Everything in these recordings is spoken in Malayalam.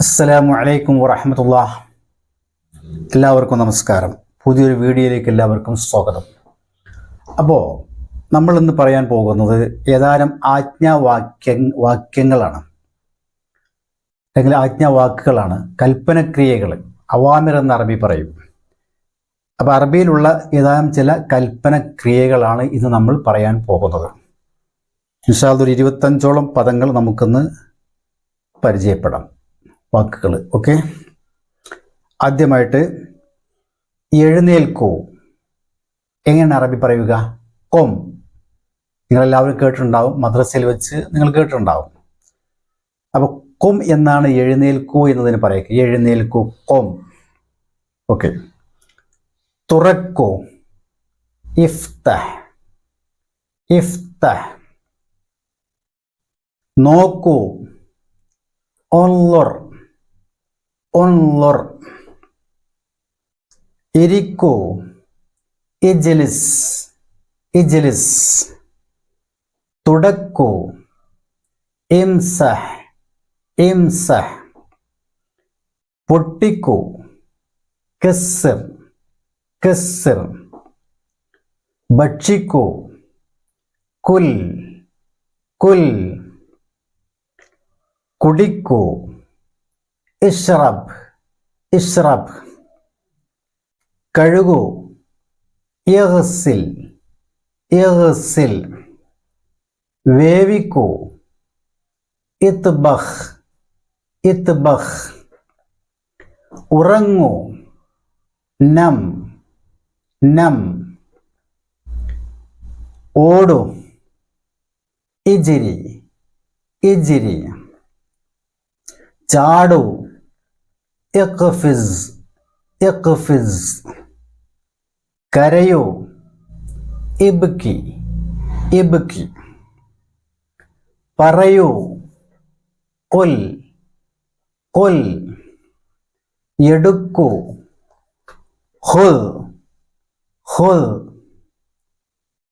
അസ്സലാമു അലൈക്കും വറഹമത്തുള്ള എല്ലാവർക്കും നമസ്കാരം. പുതിയൊരു വീഡിയോയിലേക്ക് എല്ലാവർക്കും സ്വാഗതം. അപ്പോൾ നമ്മൾ ഇന്ന് പറയാൻ പോകുന്നത് ഏതാനും ആജ്ഞാവാക്യ വാക്യങ്ങളാണ്. അല്ലെങ്കിൽ ആജ്ഞാവാക്കുകളാണ്. കൽപ്പനക്രിയകൾ അവാമിർ എന്ന് അറബി പറയും. അപ്പോൾ അറബിയിലുള്ള ഏതാനും ചില കൽപ്പനക്രിയകളാണ് ഇന്ന് നമ്മൾ പറയാൻ പോകുന്നത്. നിഷാദ് ഒരു ഇരുപത്തഞ്ചോളം പദങ്ങൾ നമുക്കിന്ന് പരിചയപ്പെടാം. വാക്കുകൾ ഓക്കെ ആദ്യമായിട്ട് എഴുന്നേൽക്കോ. എങ്ങനെയാണ് അറബി പറയുക? കൊം. നിങ്ങളെല്ലാവരും കേട്ടിട്ടുണ്ടാവും മദ്രസയിൽ വെച്ച് നിങ്ങൾ കേട്ടിട്ടുണ്ടാവും. അപ്പോൾ കൊം എന്നാണ് എഴുന്നേൽക്കൂ എന്നതിന് പറയുക. എഴുന്നേൽക്കൂ കൊം. ഓക്കെ തുറക്കോ. ഇഫ്ത ഇഫ്ത നോക്കൂ. onlor eriko ejelis ejelis tudakko emsah emsah potiko kasr kasr बच्ची को कुल कुल कुड़ी को ഇഷ്റബ് ഇഷ്റബ്. കഴുകൂ. ഇഹസിൽ ഇഹസിൽ വേവിക്കൂ. ഇത്ബഹ് ഇത്ബഹ്. ഉറങ്ങൂ. നം നം. ഓടു. ഇജിരി ഇജിരി. ചാടു. ഇഖ്ഫിസ് ഇഖ്ഫിസ്. കരയൂ? ഇബ്കി ഇബ്കി. പറയൂ? കൊൽ കൊൽ. എടുക്കൂ. ഹുൽ ഹുൽ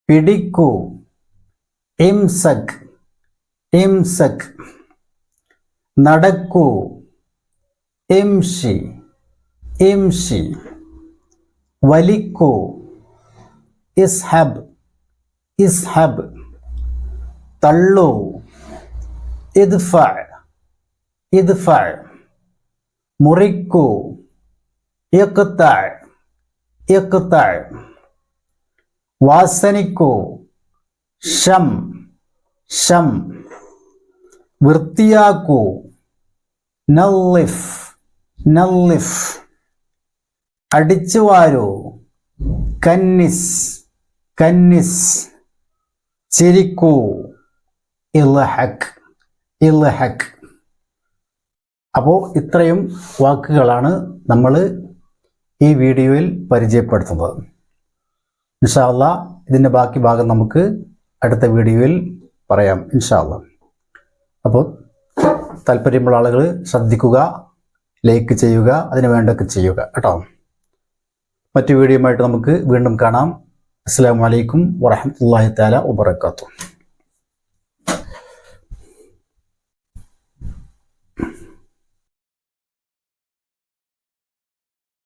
പിടിക്കൂ. ഇംസക് ഇംസക്. നടക്കൂ. ഇംഷി ഇംഷി വലിക്കൂ ഇസ്ഹബ് ഇസ്ഹബ് തള്ളൂ ഇദ്ഫ ഇദ്ഫ മുറിക്കൂ ഇഖ്ത ഇഖ്ത വാസനിക്കൂ ഷം ഷം വൃത്തിയാക്കൂ നല്ലിഫ് നല്ലിഫ്. അടിച്ചു വാരൂ. കന്നിസ്. കന്നിസ്. ചിരിക്കൂ. ഇലഹക്. ഇലഹക്. അപ്പോൾ ഇത്രയും വാക്കുകളാണ് നമ്മൾ ഈ വീഡിയോയിൽ പരിചയപ്പെടുത്തുന്നത്. ഇൻഷാല്ല ഇതിന്റെ ബാക്കി ഭാഗം നമുക്ക് അടുത്ത വീഡിയോയിൽ പറയാം. ഇൻഷാല്ല അപ്പോൾ താല്പര്യമുള്ള ആളുകൾ ശ്രദ്ധിക്കുക. ലൈക്ക് ചെയ്യുക അതിന് വേണ്ടൊക്കെ ചെയ്യുക. കേട്ടോ? മറ്റു വീഡിയോയുമായിട്ട് നമുക്ക് വീണ്ടും കാണാം. അസ്സാം വലൈക്കും വറഹമത്തല്ലാഹി താല